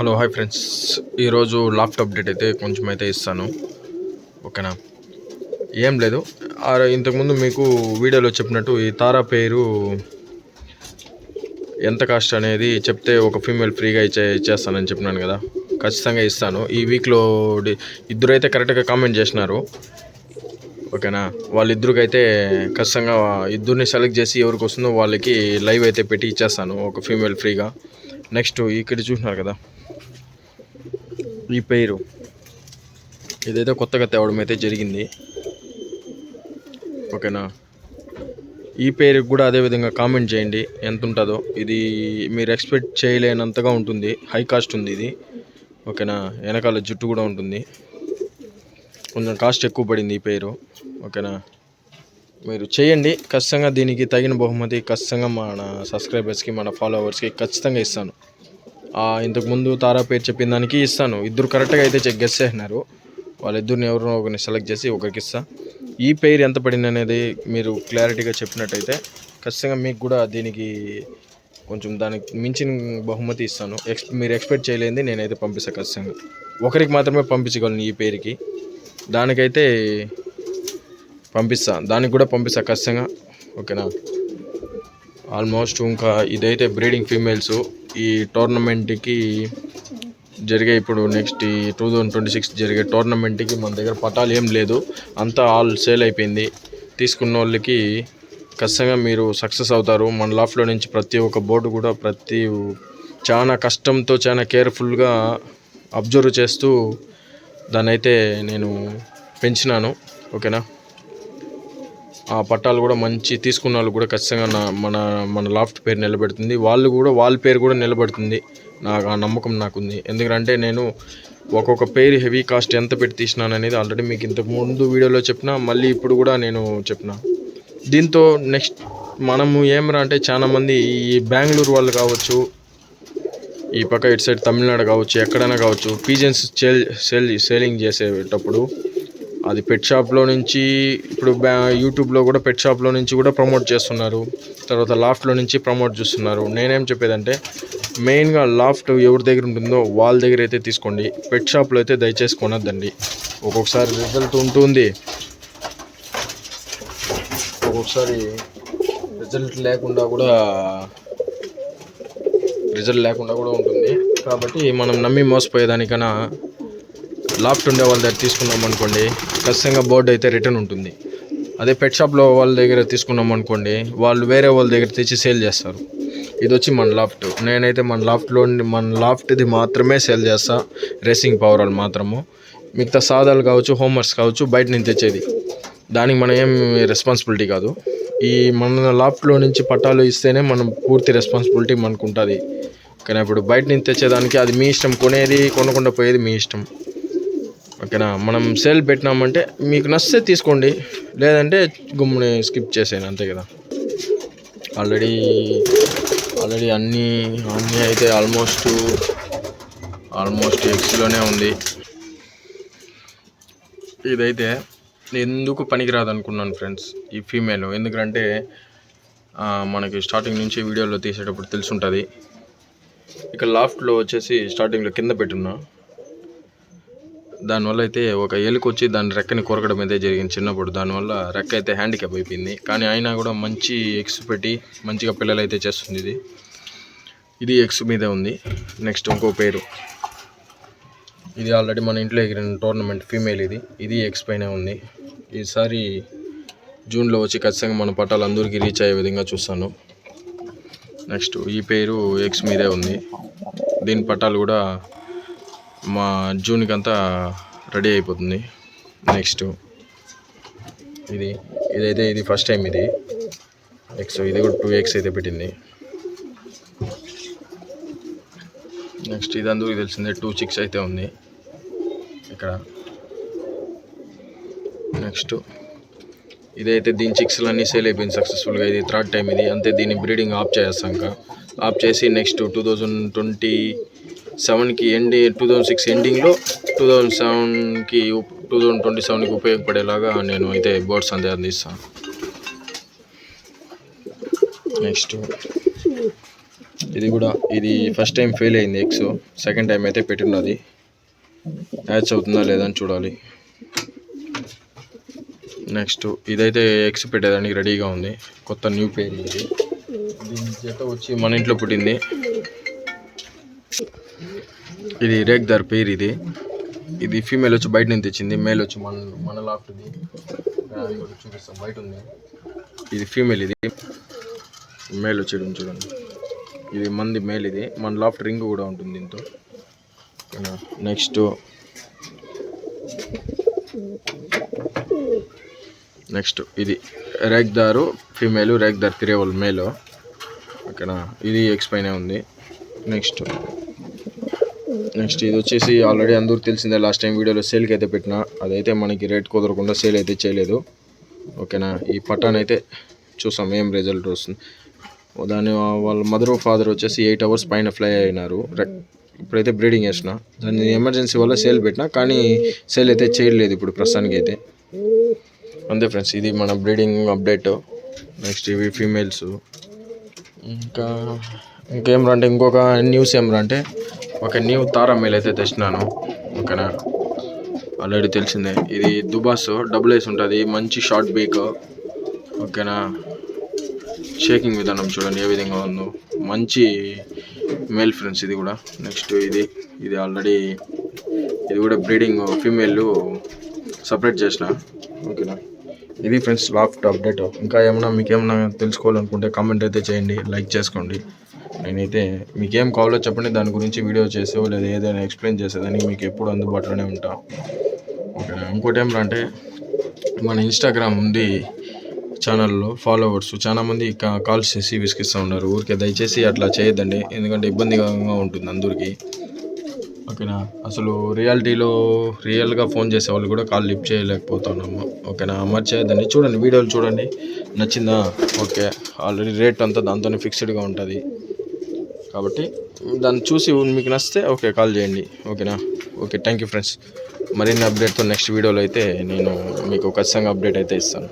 Hello hi friends. ఈరోజు లాఫ్ట్ update అయితే కొంచెం అయితే ఇస్తాను. ఓకేనా? ఏం లేదు. ఇంతకుముందు మీకు వీడియోలో చెప్పినట్టు ఈ తారా పేరు ఎంత కాస్ట్ అనేది చెప్తే ఒక ఫీమేల్ ఫ్రీగా ఇచ్చే ఇచ్చేస్తానని చెప్పినాను కదా. ఖచ్చితంగా ఇస్తాను. ఈ వీక్లో ఇద్దరైతే ఇద్దరు అయితే కరెక్ట్గా కామెంట్ చేసినారు. ఓకేనా? వాళ్ళిద్దరికైతే ఖచ్చితంగా ఇద్దరిని సెలెక్ట్ చేసి ఎవరికి వస్తుందో వాళ్ళకి లైవ్ అయితే పెట్టి ఇచ్చేస్తాను. ఒక ఫీమేల్ ఫ్రీగా. నెక్స్ట్ ఇక్కడ చూసినారు కదా. ఈ పేరు ఇదైతే కొత్తగా తేవడం అయితే జరిగింది. ఓకేనా? ఈ పేరుకి కూడా అదే విధంగా కామెంట్ చేయండి. ఎంత ఉంటుందో ఇది మీరు ఎక్స్పెక్ట్ చేయలేనంతగా ఉంటుంది. హై కాస్ట్ ఉంది ఇది. ఓకేనా? వెనకాల జుట్టు కూడా ఉంటుంది. కొంచెం కాస్ట్ ఎక్కువ పడింది ఈ పేరు. ఓకేనా? మీరు చేయండి. ఖచ్చితంగా దీనికి తగిన బహుమతి ఖచ్చితంగా మన సబ్స్క్రైబర్స్కి మన ఫాలోవర్స్కి ఖచ్చితంగా ఇస్తాను. ఇంతకుముందు తారా పేరు చెప్పిన దానికి ఇస్తాను. ఇద్దరు కరెక్ట్గా అయితే చెక్ చేసేసినారు చేసినారు. వాళ్ళిద్దరిని ఎవరినో ఒకరిని సెలెక్ట్ చేసి ఒకరికి ఇస్తా. ఈ పేరు ఎంత పడింది అనేది మీరు క్లారిటీగా చెప్పినట్టయితే ఖచ్చితంగా మీకు కూడా దీనికి కొంచెం దానికి మించిన బహుమతి ఇస్తాను. ఎక్స్ మీరు ఎక్స్పెక్ట్ చేయలేంది నేనైతే పంపిస్తాను ఖచ్చితంగా. ఒకరికి మాత్రమే పంపించగలను ఈ పేరుకి. దానికైతే పంపిస్తా. దానికి కూడా పంపిస్తా ఖచ్చితంగా. ఓకేనా? ఆల్మోస్ట్ ఇంకా ఇదైతే బ్రీడింగ్ ఫీమేల్స్ ఈ టోర్నమెంట్కి జరిగే ఇప్పుడు నెక్స్ట్ ఈ టూ థౌజండ్ ట్వంటీ సిక్స్ జరిగే టోర్నమెంట్కి మన దగ్గర పటాలు ఏం లేదు. అంతా ఆల్ సేల్ అయిపోయింది. తీసుకున్న వాళ్ళకి ఖచ్చితంగా మీరు సక్సెస్ అవుతారు. మన లాఫ్లో నుంచి ప్రతి ఒక్క బోర్డు కూడా ప్రతి చాలా కష్టంతో చాలా కేర్ఫుల్గా అబ్జర్వ్ చేస్తూ దాన్ని అయితే నేను పెంచినాను. ఓకేనా? ఆ పట్టాలు కూడా మంచి తీసుకున్న వాళ్ళు కూడా ఖచ్చితంగా నా మన మన లాఫ్ట్ పేరు నిలబెడుతుంది. వాళ్ళు కూడా వాళ్ళ పేరు కూడా నిలబడుతుంది. నాకు ఆ నమ్మకం నాకుంది. ఎందుకంటే నేను ఒక్కొక్క పేరు హెవీ కాస్ట్ ఎంత పెట్టి తీసినాను అనేది ఆల్రెడీ మీకు ఇంతకు ముందు వీడియోలో చెప్పిన మళ్ళీ ఇప్పుడు కూడా నేను చెప్పిన. దీంతో నెక్స్ట్ మనము ఏమరా అంటే చాలామంది ఈ బెంగళూరు వాళ్ళు కావచ్చు ఈ పక్క ఇటు సైడ్ తమిళనాడు కావచ్చు ఎక్కడైనా కావచ్చు పీజన్స్ సేల్ సేల్ సేలింగ్ చేసేటప్పుడు అది పెట్ షాప్లో నుంచి ఇప్పుడు బ్యా యూట్యూబ్లో కూడా పెట్ షాప్లో నుంచి కూడా ప్రమోట్ చేస్తున్నారు. తర్వాత లాఫ్ట్లో నుంచి ప్రమోట్ చేస్తున్నారు. నేనేం చెప్పేదంటే మెయిన్గా లాఫ్ట్ ఎవరి దగ్గర ఉంటుందో వాళ్ళ దగ్గర అయితే తీసుకోండి. పెట్ షాప్లో అయితే దయచేసి కొనొద్దండి. ఒక్కొక్కసారి రిజల్ట్ ఉంటుంది. ఒక్కొక్కసారి రిజల్ట్ లేకుండా కూడా రిజల్ట్ లేకుండా కూడా ఉంటుంది. కాబట్టి మనం నమ్మి మోసపోయేదానికన్నా లాఫ్ట్ ఉండే వాళ్ళ దగ్గర తీసుకున్నాం అనుకోండి ఖచ్చితంగా బోర్డు అయితే రిటర్న్ ఉంటుంది. అదే పెట్ షాప్లో వాళ్ళ దగ్గర తీసుకున్నాం అనుకోండి వాళ్ళు వేరే వాళ్ళ దగ్గర తెచ్చి సేల్ చేస్తారు. ఇది వచ్చి మన లాఫ్ట్. నేనైతే మన లాఫ్ట్లో మన లాఫ్ట్ది మాత్రమే సేల్ చేస్తా. రేసింగ్ పవర్ మాత్రము. మిగతా సాదాలు కావచ్చు హోంవర్క్స్ కావచ్చు బయట నుంచి తెచ్చేది. దానికి మనం ఏం రెస్పాన్సిబిలిటీ కాదు. ఈ మన లాఫ్ట్లో నుంచి పట్టాలు ఇస్తేనే మనం పూర్తి రెస్పాన్సిబిలిటీ మనకు ఉంటుంది. కానీ ఇప్పుడు బయట నుంచి తెచ్చేదానికి అది మీ ఇష్టం కొనేది కొనకుండా పోయేది మీ ఇష్టం. ఓకేనా? మనం సేల్ పెట్టినామంటే మీకు నచ్చితే తీసుకోండి. లేదంటే గుమ్ముని స్కిప్ చేసేయండి అంతే కదా? ఆల్రెడీ ఆల్రెడీ అన్నీ అన్నీ అయితే ఆల్మోస్ట్ ఆల్మోస్ట్ ఎక్స్లోనే ఉంది. ఇదైతే ఎందుకు పనికిరాదు అనుకున్నాను ఫ్రెండ్స్ ఈ ఫీమేల్ ఎందుకంటే మనకి స్టార్టింగ్ నుంచి వీడియోలో తీసేటప్పుడు తెలుసుంటుంది. ఇక లాఫ్ట్లో వచ్చేసి స్టార్టింగ్లో కింద పెట్టున్నా. దానివల్ల అయితే ఒక ఎలుక వచ్చి దాని రెక్కని కొరకడం అయితే జరిగింది చిన్నప్పుడు. దానివల్ల రెక్క అయితే హ్యాండిక్యాప్ అయిపోయింది. కానీ అయినా కూడా మంచి ఎగ్స్ పెట్టి మంచిగా పిల్లలు అయితే చేస్తుంది ఇది. ఇది ఎగ్స్ మీదే ఉంది. నెక్స్ట్ ఇంకో పేరు. ఇది ఆల్రెడీ మన ఇంట్లో ఎగిరిన టోర్నమెంట్ ఫీమేల్ ఇది. ఇది ఎగ్స్ పైనే ఉంది. ఈసారి జూన్లో వచ్చి ఖచ్చితంగా మన పట్టాలు అందరికీ రీచ్ అయ్యే విధంగా చూస్తాను. నెక్స్ట్ ఈ పేరు ఎగ్స్ మీదే ఉంది. దీని పట్టాలు కూడా మా జూన్కి అంతా రెడీ అయిపోతుంది. నెక్స్ట్ ఇది ఇదైతే ఇది ఫస్ట్ టైం ఇది. ఎక్స్ ఇది కూడా టూ ఎక్స్ అయితే పెట్టింది. నెక్స్ట్ ఇది అందరికీ తెలిసిందే టూ చిక్స్ అయితే ఉంది. ఇక్కడ. నెక్స్ట్ ఇదైతే దీని చిక్స్లన్నీ సేల్ అయిపోయింది సక్సెస్ఫుల్గా. ఇది థర్డ్ టైం ఇది. అంతే దీని బ్రీడింగ్ ఆఫ్ చేస్తాం ఇంకా. ఆఫ్ చేసి నెక్స్ట్ టూ థౌజండ్ ట్వంటీ సెవెన్కి ఎండి టూ థౌజండ్ సిక్స్ ఎండింగ్లో టూ థౌజండ్ సెవెన్కి టూ థౌజండ్ ట్వంటీ సెవెన్కి ఉపయోగపడేలాగా నేను అయితే బోర్డ్స్ అందే అందిస్తాను నెక్స్ట్. ఇది కూడా ఇది ఫస్ట్ టైం ఫెయిల్ అయింది ఎగ్స్ సెకండ్ టైం అయితే పెట్టినది. మ్యాచ్ అవుతుందా లేదా అని చూడాలి. నెక్స్ట్ ఇదైతే ఎగ్స్ పెట్టేదానికి రెడీగా ఉంది. కొత్త న్యూ పేరు ఇది. దీని జత వచ్చి మన ఇంట్లో పుట్టింది. ఇది రేగ్దార్ పేరు ఇది. ఇది ఫీమేల్ వచ్చి బయట నుంచి తెచ్చింది మేల్ వచ్చి మన మన లాఫ్ట్ది అది చూపిస్తాం బయట ఉంది. ఇది ఫీమేల్ ఇది. మేల్ వచ్చి చూడండి. ఇది మంది మేల్ ఇది. మన లాఫ్ట్ రింగ్ కూడా ఉంటుంది దీంతో. నెక్స్ట్ నెక్స్ట్ ఇది రేగ్దారు ఫీమేల్ రేగ్దార్ తిరేవల్ మేలు ఇక్కడ ఇది ఎక్స్పైనే ఉంది. నెక్స్ట్ నెక్స్ట్ ఇది వచ్చేసి ఆల్రెడీ అందరూ తెలిసిందే లాస్ట్ టైం వీడియోలో సేల్కి అయితే పెట్టిన. అదైతే మనకి రేట్ కుదరకుండా సేల్ అయితే చేయలేదు. ఓకేనా? ఈ పటాన్ అయితే చూసాం ఏం రిజల్ట్ వస్తుంది. దాని వాళ్ళ మదర్ ఫాదర్ వచ్చేసి ఎయిట్ అవర్స్ పైన ఫ్లై అయినారు. ఇప్పుడైతే బ్రీడింగ్ వేసిన దాన్ని ఎమర్జెన్సీ వల్ల సేల్ పెట్టినా కానీ సేల్ అయితే చేయలేదు ఇప్పుడు ప్రస్తుతానికి అయితే. అంతే ఫ్రెండ్స్ ఇది మన బ్రీడింగ్ అప్డేట్ నెక్స్ట్ ఇవి ఫీమేల్స్ ఇంకా ఇంకేం రా అంటే ఇంకొక న్యూస్ ఏం రా అంటే ఒక న్యూ తారా మేల్ అయితే తెచ్చినాను. ఓకేనా? ఆల్రెడీ తెలిసిందే. ఇది దుబాస్ డబుల్ ఏస్ ఉంటుంది. మంచి షార్ట్ బీక్ ఓకేనా? షేకింగ్ విధానం చూడండి ఏ విధంగా ఉందో. మంచి మేల్ ఫ్రెండ్స్ ఇది కూడా. నెక్స్ట్ ఇది. ఇది ఆల్రెడీ ఇది కూడా బ్రీడింగ్ ఫీమేల్ సపరేట్ చేసిన. ఓకేనా? ఇది ఫ్రెండ్స్ లాఫ్ట్ అప్డేట్ ఇంకా ఏమైనా మీకు ఏమైనా తెలుసుకోవాలనుకుంటే కామెంట్ అయితే చేయండి. లైక్ చేసుకోండి. నేనైతే మీకేం కావాలో చెప్పండి దాని గురించి వీడియో చేసో లేదా ఏదైనా ఎక్స్ప్లెయిన్ చేసేదానికి మీకు ఎప్పుడు అందుబాటులోనే ఉంటా. ఓకేనా? ఇంకోటి ఏమన్నా అంటే మన ఇన్స్టాగ్రామ్ ఉంది ఛానల్లో ఫాలోవర్స్. చాలా మంది కా- కాల్స్ చేసి విసిగిస్తూ ఉన్నారు. ఊరికే దయచేసి అట్లా చేయొద్దండి. ఎందుకంటే ఇబ్బందికరంగా ఉంటుంది అందరికీ. ఓకేనా? అసలు రియాలిటీలో రియల్గా ఫోన్ చేసే వాళ్ళు కూడా కాల్ లిఫ్ట్ చేయలేకపోతున్నాము. ఓకేనా? మరి చేయొద్దండి. చూడండి వీడియోలు చూడండి. నచ్చిందా? ఓకే. ఆల్రెడీ రేట్ అంతా దాంతోనే ఫిక్స్డ్గా ఉంటుంది. కాబట్టి దాన్ని చూసి మీకు నచ్చితే ఓకే కాల్ చేయండి. ఓకేనా? ఓకే థ్యాంక్ యూ ఫ్రెండ్స్ మరిన్ని అప్డేట్తో నెక్స్ట్ వీడియోలో అయితే నేను మీకు ఖచ్చితంగా అప్డేట్ అయితే ఇస్తాను.